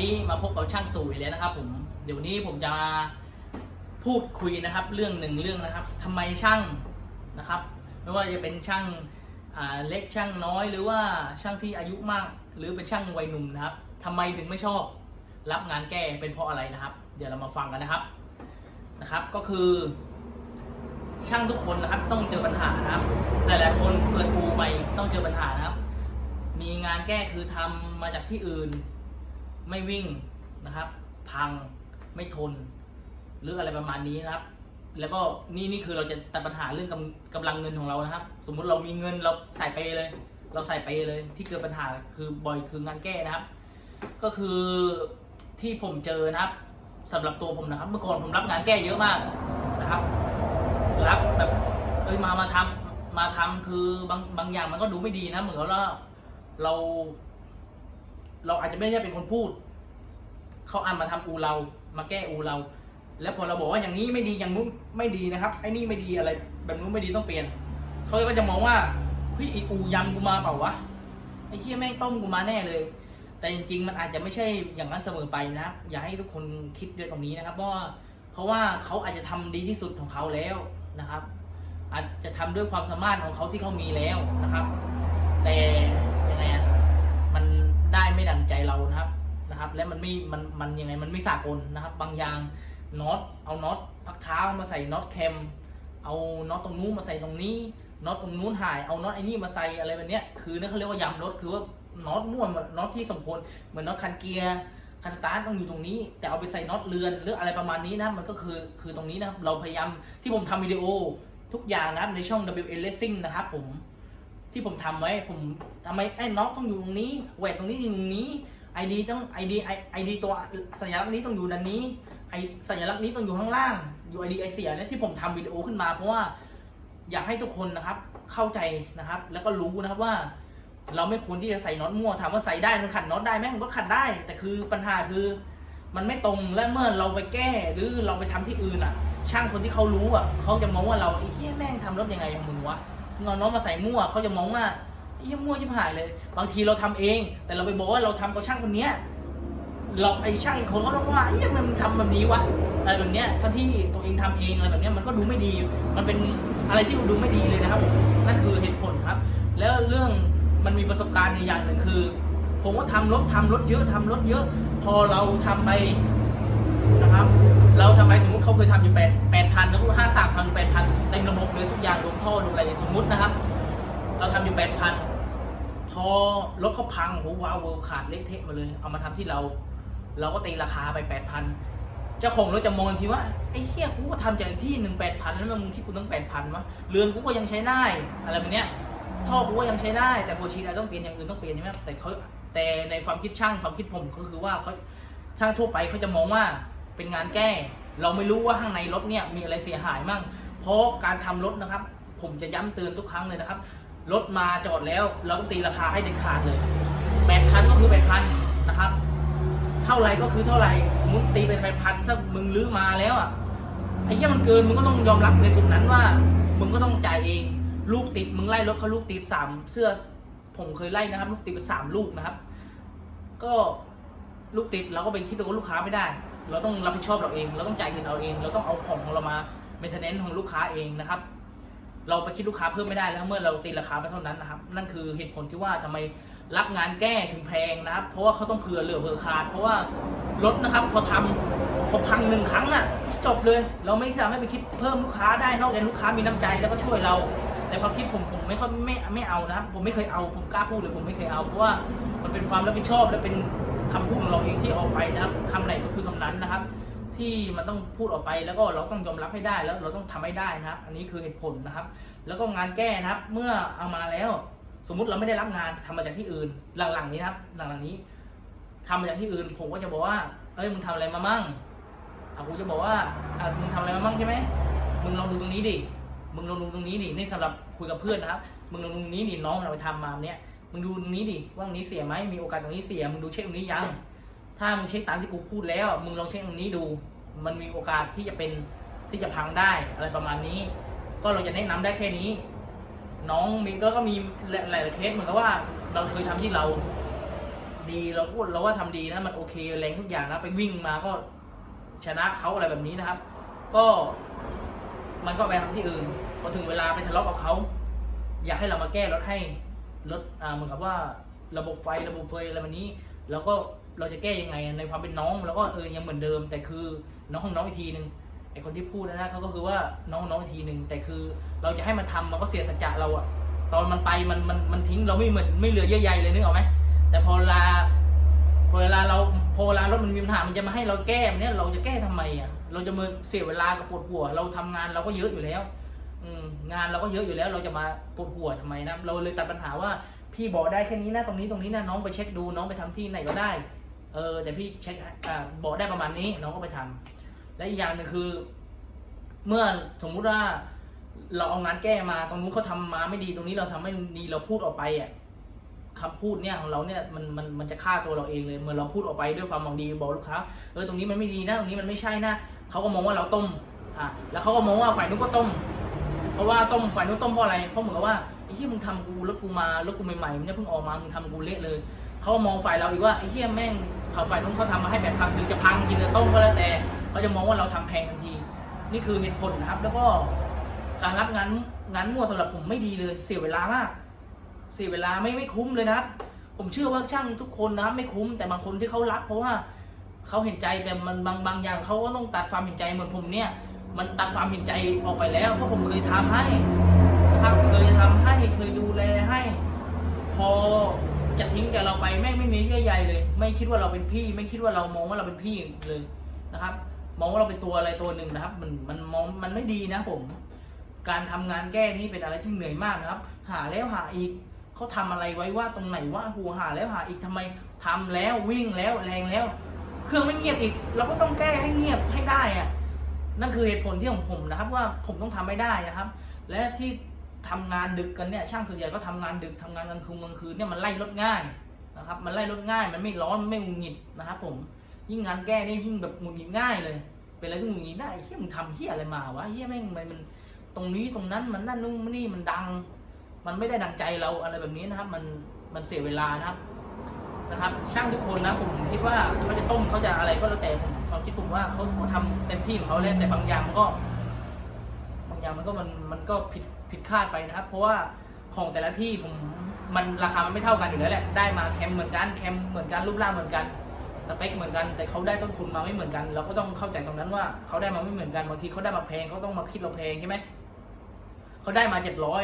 นี้มาพบกับช่างตู่อีกแล้วนะครับ ผมเดี๋ยวนี้ผมจะมาพูดคุยนะครับ เรื่องหนึ่งเรื่องนะครับทำไมช่างนะครับ ไม่ว่าจะเป็นช่างเล็กช่างน้อย หรือว่าช่างที่อายุมาก หรือเป็นช่างวัยหนุ่มนะครับทำไมถึงไม่ชอบรับงานแก้เป็นเพราะอะไรนะครับ เดี๋ยวเรามาฟังกันนะครับนะครับ ก็คือช่างทุกคนนะครับต้องเจอปัญหานะครับ หลายๆ คนเปิดอูใหม่ต้องเจอปัญหานะครับ มีงานแก้คือทำมาจากที่อื่น ไม่วิ่งนะครับ พังไม่ทน หรืออะไรประมาณนี้นะครับ แล้วก็นี่นี่คือเราจะตัดปัญหาเรื่องกำกำลังเงินของเรานะครับ สมมุติเรามีเงินเราใส่ไปเลย เราใส่ไปเลย ที่เกิดปัญหาคือบ่อยคืองานแก้นะครับ ก็คือที่ผมเจอนะครับสำหรับตัวผมนะครับ เมื่อก่อนผมรับงานแก้เยอะมากนะครับ รับแบบเอ้ยมามาทำมาทำคือบางบางอย่างมันก็ดูไม่ดีนะ เหมือนกับว่าเรา เราอาจจะไม่ได้เป็นคนพูด เขาอ่านมาทำอูเรา มาแก้อูเรา แล้วพอเราบอกว่าอย่างนี้ไม่ดีอย่างนู้นไม่ดีนะครับ ไอ้นี่ไม่ดีอะไร แบบนู้นไม่ดีต้องเปลี่ยน เขาก็จะมองว่าเฮ้ยไออูยำกูมาเปล่าวะ ไอ้เฮียแม่งต้มกูมาแน่เลย แต่จริง ๆ มันอาจจะไม่ใช่อย่างนั้นเสมอไปนะครับ อย่าให้ทุกคนคิดด้วยตรงนี้นะครับ เพราะว่าเพราะว่าเขาอาจจะทำดีที่สุดของเขาแล้วนะครับ อาจจะทำด้วยความสามารถของเขาที่เขามีแล้วนะครับ แต่ยังไงอะ ได้ไม่ดังใจเรานะครับนะครับ และมันไม่มันมันยังไงมันไม่สากลนะครับ บางอย่างน็อตเอาน็อตพักเท้ามาใส่น็อตแคมเอาน็อตตรงนู้นมาใส่ตรงนี้น็อตตรงนู้นหายเอาน็อตไอ้นี่มาใส่อะไรแบบเนี้ยคือนั่นเขาเรียกว่ายำรถคือว่าน็อตม่วนน็อตที่สมควรเหมือนน็อตคันเกียร์คันสตาร์ทต้องอยู่ตรงนี้ แต่เอาไปใส่น็อตเรือนหรืออะไรประมาณนี้นะมันก็คือคือตรงนี้นะครับเราพยายามที่ผมทำวิดีโอทุกอย่างนะครับในช่อง WL Racing นะครับผม ที่ผมทำไว้ผมทำไมไอ้น็อตต้องอยู่ตรงนี้แหวนตรงนี้อยู่ตรงนี้ไอดีต้องไอดีไอดีตัวสัญลักษณ์นี้ต้องอยู่ด้านนี้ไอสัญลักษณ์นี้ต้องอยู่ข้างล่างอยู่ไอดีไอเสียเนี่ยที่ผมทำวิดีโอขึ้นมาเพราะว่าอยากให้ทุกคนนะครับเข้าใจนะครับ แล้วก็รู้นะครับว่า เราไม่ควรที่จะใส่น็อตมั่วถามว่าใส่ได้มันขัดน็อตได้ไหมมันก็ขัดได้ แต่คือปัญหาคือ มันไม่ตรงและเมื่อเราไปแก้หรือเราไปทำที่อื่นอะ ช่างคนที่เขารู้อะเขาจะมองว่าเราไอ้เหี้ยแม่งทำรถยังไงของมึงวะ น็อตมาใส่มั่วเขาจะมองว่าไอ้เหี้ยมั่วชิบหายเลย บางทีเราทำเอง แต่เราไปบอกว่าเราทำกับช่างคนเนี้ยเราไอ้ช่างอีกคนเขาต้องว่าเอ๊ะมันทำแบบนี้วะอะไรแบบเนี้ยทั้งที่ตัวเองทำเองอะไรแบบเนี้ยมันก็ดูไม่ดี มันเป็นอะไรที่ดูไม่ดีเลยนะครับผมนั่นคือเหตุผลครับ แล้วเรื่องมันมีประสบการณ์ในอย่างหนึ่งคือ ผมก็ทำรถทำรถเยอะทำรถเยอะ พอเราทำไปนะครับ เราทำไปสมมติเขาเคยทำอยู่แปดแปด พันแล้วก็ห้าสามพันแปดพันเต็มระบบเลยทุกอย่างรวมท่อรวมอะไรสมมตินะครับ เราทำอยู่แปดพันพอรถเขาพังโหว้าวเวิร์ขาดเละเทะมาเลย เอามาทำที่เรา เราก็ตีราคาไปแปดพันเจ้าของรถจะมองทีว่าไอ้เฮียกูก็ทำจากอีกที่หนึ่งแปดพันแล้วมึงคิดกูต้องแปดพันวะเรือนกูก็ยังใช้ได้อะไรแบบเนี้ยท่อกูก็ยังใช้ได้แต่โคชีอะไรต้องเปลี่ยนอย่างอื่นต้องเปลี่ยนใช่ไหมแต่เขาแต่ในความคิดช่างความคิดผมก็คือว่าเขาช่างทั่วไปเขาจะมองว่าเป็นงานแก้ เราไม่รู้ว่าข้างในรถเนี่ยมีอะไรเสียหายมั่ง เพราะการทำรถนะครับ ผมจะย้ำเตือนทุกครั้งเลยนะครับ รถมาจอดแล้ว เราต้องตีราคาให้เด็ดขาดเลยแปดพันก็คือแปดพันนะครับ เท่าไรก็คือเท่าไรมมติตีเป็นแปดพันถ้ามึงลื้อมาแล้วอะไอ้เหี้ยมันเกินมึงก็ต้องยอมรับในตรงนั้นว่า มึงก็ต้องจ่ายเอง ลูกติดมึงไล่รถเขาลูกติดสามเสื้อ ผมเคยไล่นะครับ ลูกติดเป็นสามลูกนะครับ ก็ลูกติดเราก็ไปคิดว่าลูกค้าไม่ได้ เราต้องรับผิดชอบเราเอง เราต้องจ่ายเงินเราเอง เราต้องเอาของของเรามาเมนเทนเนนของลูกค้าเองนะครับ เราไปคิดลูกค้าเพิ่มไม่ได้แล้วเมื่อเราตีราคาไปเท่านั้นนะครับ นั่นคือเหตุผลที่ว่าทำไมรับงานแก้ถึงแพงนะครับ เพราะว่าเขาต้องเผื่อเหลือเผื่อขาด เพราะว่ารถนะครับพอทำพอพังหนึ่งครั้งอะจบเลย เราไม่สามารถไปคิดเพิ่มลูกค้าได้นอกจากลูกค้ามีน้ำใจแล้วก็ช่วยเราแต่ความคิดผมผมไม่ค่อยไม่ไม่เอานะครับผมไม่เคยเอาผมกล้าพูดเลยผมไม่เคยเอาเพราะว่ามันเป็นความรับผิดชอบและเป็น คำพูดของเราเองที่ออกไปนะครับคำไหนก็คือคำนั้นนะครับ ที่มันต้องพูดออกไปแล้วก็เราต้องยอมรับให้ได้แล้วเราต้องทำให้ได้นะครับ อันนี้คือเหตุผลนะครับ แล้วก็งานแก้นะครับ เมื่อเอามาแล้ว สมมุติเราไม่ได้รับงานทำมาจากที่อื่น หลังๆนี้นะครับ หลังๆนี้ทำมาจากที่อื่น ผมก็จะบอกว่า เอ้ยมึงทำอะไรมามั่งอะกูจะบอกว่าอะมึงทำอะไรมามั่งใช่ไหมมึงลองดูตรงนี้ดิมึงลองดูตรงนี้ดินี่สำหรับคุยกับเพื่อนนะครับ มึงลองดูตรงนี้ดิน้องเราไปทำมาเนี่ย มึงดูตรงนี้ดิว่าตรงนี้เสียไหมมีโอกาสตรงนี้เสียมึงดูเช็คตรงนี้ยัง ถ้ามึงเช็คตามที่กูพูดแล้ว มึงลองเช็คตรงนี้ดู มันมีโอกาสที่จะเป็นที่จะพังได้อะไรประมาณนี้ ก็เราจะแนะนำได้แค่นี้ น้องมีก็ก็มีหลายๆเคสเหมือนกับว่า เราเคยทำที่เรา ดีเราก็เราว่าทำดีนะมันโอเคแรงทุกอย่างนะไปวิ่งมาก็ชนะเขาอะไรแบบนี้นะครับ ก็มันก็ไปทำที่อื่นพอถึงเวลาไปทะเลาะกับเขาอยากให้เรามาแก้รถให้ รถอ่าเหมือนกับว่าระบบไฟระบบเฟยอะไรแบบนี้ แล้วก็เราจะแก้ยังไงในความเป็นน้องแล้วก็เออยังเหมือนเดิม แต่คือน้องของน้องอีกทีหนึ่งไอคนที่พูดนะนเขาก็คือว่าน้องน้องอีกทีหนึ่งแต่คือเราจะให้มันทำมันก็เสียสัจจะเราอะตอนมันไปมันมันมันทิ้งเราไม่เหมือนไม่เหลือเยื่อใยเลยนึกออกไหมแต่พอเวลาพอเวลาเราพอเวลารถมันมีปัญหามันจะมาให้เราแก้เนี้ยเราจะแก้ทำไมอะเราจะมาเสียเวลากับปวดหัว เราทำงานเราก็เยอะอยู่แล้ว งานเราก็เยอะอยู่แล้วเราจะมาปวดหัวทำไมนะเราเลยตัดปัญหาว่าพี่บอกได้แค่นี้นะตรงนี้ตรงนี้นะน้องไปเช็คดูน้องไปทำที่ไหนก็ได้เออแต่พี่เช็คอ่าบอกได้ประมาณนี้น้องก็ไปทำและอีกอย่างหนึ่งคือ เมื่อสมมุติว่าเราเอางานแก้มาตรงนู้นเขาทำมาไม่ดีตรงนี้เราทำไม่ดีเราพูดออกไปอะคำพูดเนี่ยของเราเนี่ยมันมันมันจะฆ่าตัวเราเองเลยเมื่อเราพูดออกไปด้วยความหวังดีบอกลูกค้าเออตรงนี้มันไม่ดีนะตรงนี้มันไม่ใช่นะเขาก็มองว่าเราต้มอะแล้วเขาก็มองว่าฝ่ายนู้นก็ต้ม เพราะว่าต้มฝ่ายนู้นต้มเพราะอะไร เพราะเหมือนกับว่าไอ้เหี้ยมึงทำกูรถกูมารถกูใหม่ๆมันเนี่ยเพิ่งออกมามึงทำกูเละเลยเขามองฝ่ายเราอีกว่าไอ้เหี้ยแม่งเขาฝ่ายนู้นเขาทำมาให้แบบพังถึงจะพังจริงจะต้มก็แล้วแต่เขาจะมองว่าเราทำแพงทันที นี่คือเหตุผลนะครับ แล้วก็การรับงานงานมั่วสำหรับผมไม่ดีเลย เสียเวลามาก เสียเวลาไม่ไม่คุ้มเลยนะครับ ผมเชื่อว่าช่างทุกคนนะไม่คุ้มแต่บางคนที่เขารับเพราะว่าเขาเห็นใจแต่มันบางบางอย่างเขาก็ต้องตัดความเห็นใจเหมือนผมเนี่ย มันตัดความเห็นใจออกไปแล้ว เพราะผมเคยทำให้นะครับเคยทำให้เคยดูแลให้ พอจะทิ้งแกเราไปแม่งไม่มีเยื่อใยเลย ไม่คิดว่าเราเป็นพี่ ไม่คิดว่าเรามองว่าเราเป็นพี่เลยนะครับ มองว่าเราเป็นตัวอะไรตัวหนึ่งนะครับ มันมันมองมันไม่ดีนะผม การทำงานแก้นี้เป็นอะไรที่เหนื่อยมากนะครับ หาแล้วหาอีกเขาทำอะไรไว้ว่าตรงไหนว่าหัวหาแล้วหาอีกทำไมทำแล้ววิ่งแล้วแรงแล้ว เครื่องไม่เงียบอีก เราก็ต้องแก้ให้เงียบให้ได้อะ นั่นคือเหตุผลที่ของผมนะครับ ว่าผมต้องทำไม่ได้นะครับ และที่ทำงานดึกกันเนี่ยช่างส่วนใหญ่ก็ทำงานดึกทำงานกลางคืนกลางคืนเนี่ยมันไล่ลดง่ายนะครับมันไล่ลดง่ายมันไม่ร้อนมันไม่หงุดหงิดนะครับผมยิ่งงานแก้นี่ยิ่งแบบหงุดหงิดง่ายเลย เป็นอะไรที่หงุดหงิดได้เฮียมึงทำเฮียอะไรมาวะเฮียแม่งมันมันตรงนี้ตรงนั้นมันนั่นนู่นนี่มันดัง มันไม่ได้ดังใจเราอะไรแบบนี้นะครับ มันมันเสียเวลานะครับ นะครับช่างทุกคนนะผมคิดว่าเขาจะต้มเขาจะอะไรก็แล้วแต่ผมความคิดผมว่าเขาก็ทำเต็มที่ของเขาแล้วแต่บางอย่างมันก็ บางอย่างมันก็มันมันก็ผิดผิดคาดไปนะครับ เพราะว่าของแต่ละที่ผมมันราคามันไม่เท่ากันอยู่แล้วแหละได้มาแคมเหมือนกันแคมเหมือนกันรูปร่างเหมือนกันสเปคเหมือนกันแต่เขาได้ต้นทุนมาไม่เหมือนกัน เราก็ต้องเข้าใจตรงนั้นว่าเขาได้มาไม่เหมือนกันบางทีเขาได้มาแพงเขาต้องมาคิดเราแพงใช่ไหมเขาได้มาเจ็ดร้อย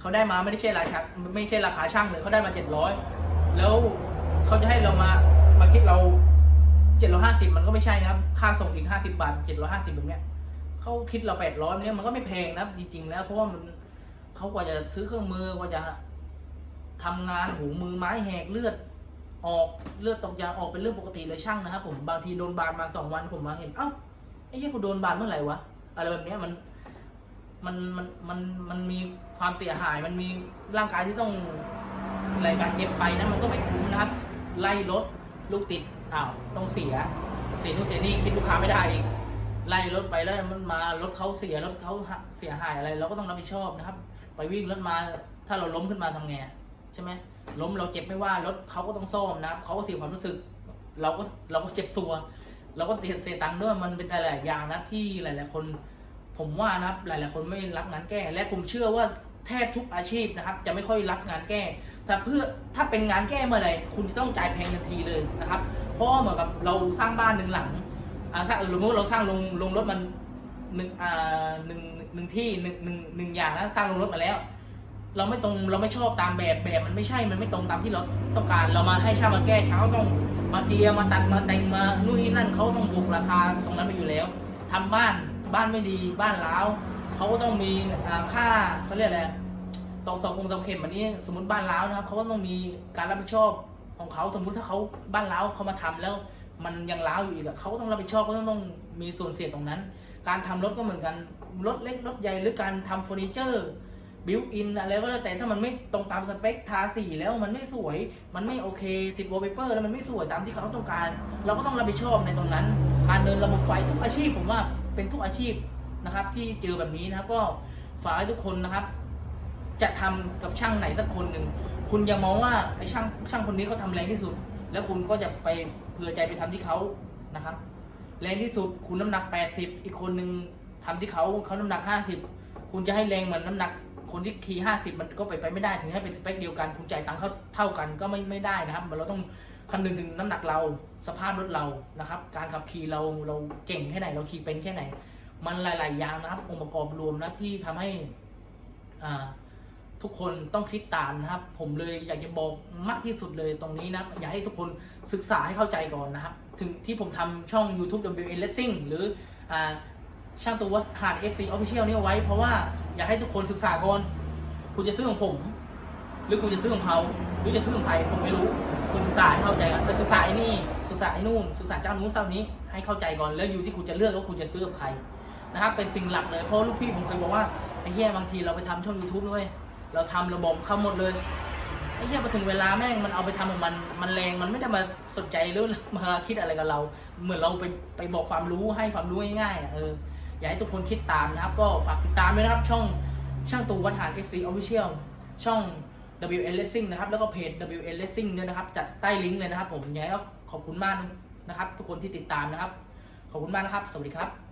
เขาได้มาไม่ได้ใช่ราคาไม่ใช่ราคาช่างเลยเขาได้มาเจ็ดร้อยแล้ว เขาจะให้เรามามาคิดเราเจ็ดร้อยห้าสิบมันก็ไม่ใช่นะครับ ค่าส่งอีกห้าสิบบาทเจ็ดร้อยห้าสิบแบบเนี้ยเขาคิดเราแปดร้อยเนี่ยมันก็ไม่แพงนะครับ จริง ๆ แล้วเพราะว่ามันเขากว่าจะซื้อเครื่องมือกว่าจะทำงานหูมือไม้แหกเลือด ออกเลือดตกยางออกเป็นเรื่องปกติเลยช่างนะครับ ผมบางทีโดนบาดมาสองวันผมมาเห็นเอ้าไอ้เหี้ยกูโดนบาดเมื่อไหร่วะอะไรแบบเนี้ยมันมันมันมันมันมีความเสียหาย มันมีร่างกายที่ต้องรายการเจ็บไปนะมันก็ไม่คุ้มนะครับ ไล่รถลูกติดอ้าวต้องเสีย เสียนู่นเสียนี่คิดลูกค้าไม่ได้อีกไล่รถไปแล้วมันมารถเขาเสียรถเขาเสียหายอะไร เราก็ต้องรับผิดชอบนะครับ ไปวิ่งรถมาถ้าเราล้มขึ้นมาทำไงใช่ไหมล้มเราเจ็บไม่ว่ารถเขาก็ต้องซ่อมนะครับเขาก็เสียความรู้สึก เราก็เราก็เจ็บตัว เราก็เสียเสียตังค์ด้วยมันเป็นหลายๆอย่างนะที่หลาย ๆ คน ผมว่านะครับหลาย ๆ คนไม่รับงานแก้และผมเชื่อว่า แทบทุกอาชีพนะครับ จะไม่ค่อยรับงานแก้แต่เพื่อถ้าเป็นงานแก้เมื่อไหร่คุณจะต้องจ่ายแพงทันทีเลยนะครับ เพราะเหมือนกับเราสร้างบ้านหนึ่งหลังสร้างสมมติเราสร้างลงลงรถมันหนึ่งอ่าหนึ่งหนึ่งที่หนึ่งหนึ่งหนึ่งอย่างนะสร้างลงรถมาแล้ว เราไม่ตรงเราไม่ชอบตามแบบแบบมันไม่ใช่มันไม่ตรงตามที่เราต้องการ เรามาให้ช่างมาแก้ช่าต้องมาเจียมาตัดมาแต่งมานู่นนี่นั่นเขาต้องบวกราคาตรงนั้นไปอยู่แล้วทำบ้านบ้านไม่ดีบ้านร้าว เขาก็ต้องมีค่าเขาเรียกอะไรตอกตอกคงตอกเข็มอันนี้ สมมติบ้านร้าวนะครับเขาก็ต้องมีการรับผิดชอบของเขาสมมติถ้าเขาบ้านร้าวเขามาทำแล้วมันยังล้าวอยู่อีกอะเขาก็ต้องรับผิดชอบก็ต้องต้องมีส่วนเสียตรงนั้น การทำรถก็เหมือนกันรถเล็กรถใหญ่หรือการทำเฟอร์นิเจอร์บิวอินอะไรก็แล้วแต่ถ้ามันไม่ตรงตามสเปคทาสีแล้วมันไม่สวย มันไม่โอเค ติดวอลเปเปอร์แล้วมันไม่สวยตามที่เขาต้องการ เราก็ต้องรับผิดชอบในตรงนั้น การเดินระบบไฟทุกอาชีพผมว่าเป็นทุกอาชีพ นะครับ ที่เจอแบบนี้นะครับ ก็ฝากให้ทุกคนนะครับ จะทำกับช่างไหนสักคนหนึ่งคุณอย่ามองว่าไอ้ช่างช่างคนนี้เขาทำแรงที่สุด แล้วคุณก็จะไปเผื่อใจไปทำที่เขานะครับ แรงที่สุดคุณน้ำหนัก 80 อีกคนนึงทำที่เขาเขาน้ำหนัก 50 คุณจะให้แรงเหมือนน้ำหนักคนที่ขี่50มันก็ไปไปไม่ได้ถึงให้เป็นสเปคเดียวกันคุณจ่ายตังค์เขาเท่ากันก็ไม่ไม่ได้นะครับเราต้องคำนึงถึงน้ำหนักเราสภาพรถเรานะครับ การขับขี่เราเราเก่งแค่ไหนเราขี่เป็นแค่ไหน มันหลาย ๆ อย่างนะครับ องค์ประกอบรวมนะที่ทำให้อ่าทุกคนต้องคิดตามนะครับ ผมเลยอยากจะบอกมากที่สุดเลยตรงนี้นะ อยากให้ทุกคนศึกษาให้เข้าใจก่อนนะครับ ถึงที่ผมทำช่อง YouTube WN Racing หรืออช่างตัววัดหาด FC Official นี่เอาไว้ เพราะว่าอยากให้ทุกคนศึกษาก่อน คุณจะซื้อของผม หรือคุณจะซื้อของเขาหรือจะซื้อของใครผมไม่รู้ คุณศึกษาให้เข้าใจกันแต่ศึกษาไอ้นี่ศึกษาไอ้นู่นศึกษาเจ้านู้นเจ้านี้ให้เข้าใจก่อนแล้วอยู่ที่คุณจะเลือกว่าคุณจะซื้อกับใคร นะครับเป็นสิ่งหลักเลยเพราะลูกพี่ผมเคยบอกว่าไอ้เหี้ยบางทีเราไปทำช่อง YouTube ด้วยเราทำระบบเขาหมดเลยไอ้เหี้ยพอถึงเวลาแม่งมันเอาไปทำของมันมันแรงมันไม่ได้มาสนใจหรือมาคิดอะไรกับเรา เหมือนเราไปไปบอกความรู้ให้ความรู้ง่ายๆอะเอออยากให้ทุกคนคิดตามนะครับ ก็ฝากติดตามด้วยนะครับ ช่องช่างตูวัดหาร FC Official ช่อง WN Racing นะครับ แล้วก็เพจ WN Racing ด้วยนะครับ จัดใต้ลิงก์เลยนะครับ ผมยังไงก็ขอบคุณมากนะครับ ทุกคนที่ติดตามนะครับ ขอบคุณมากนะครับ สวัสดีครับ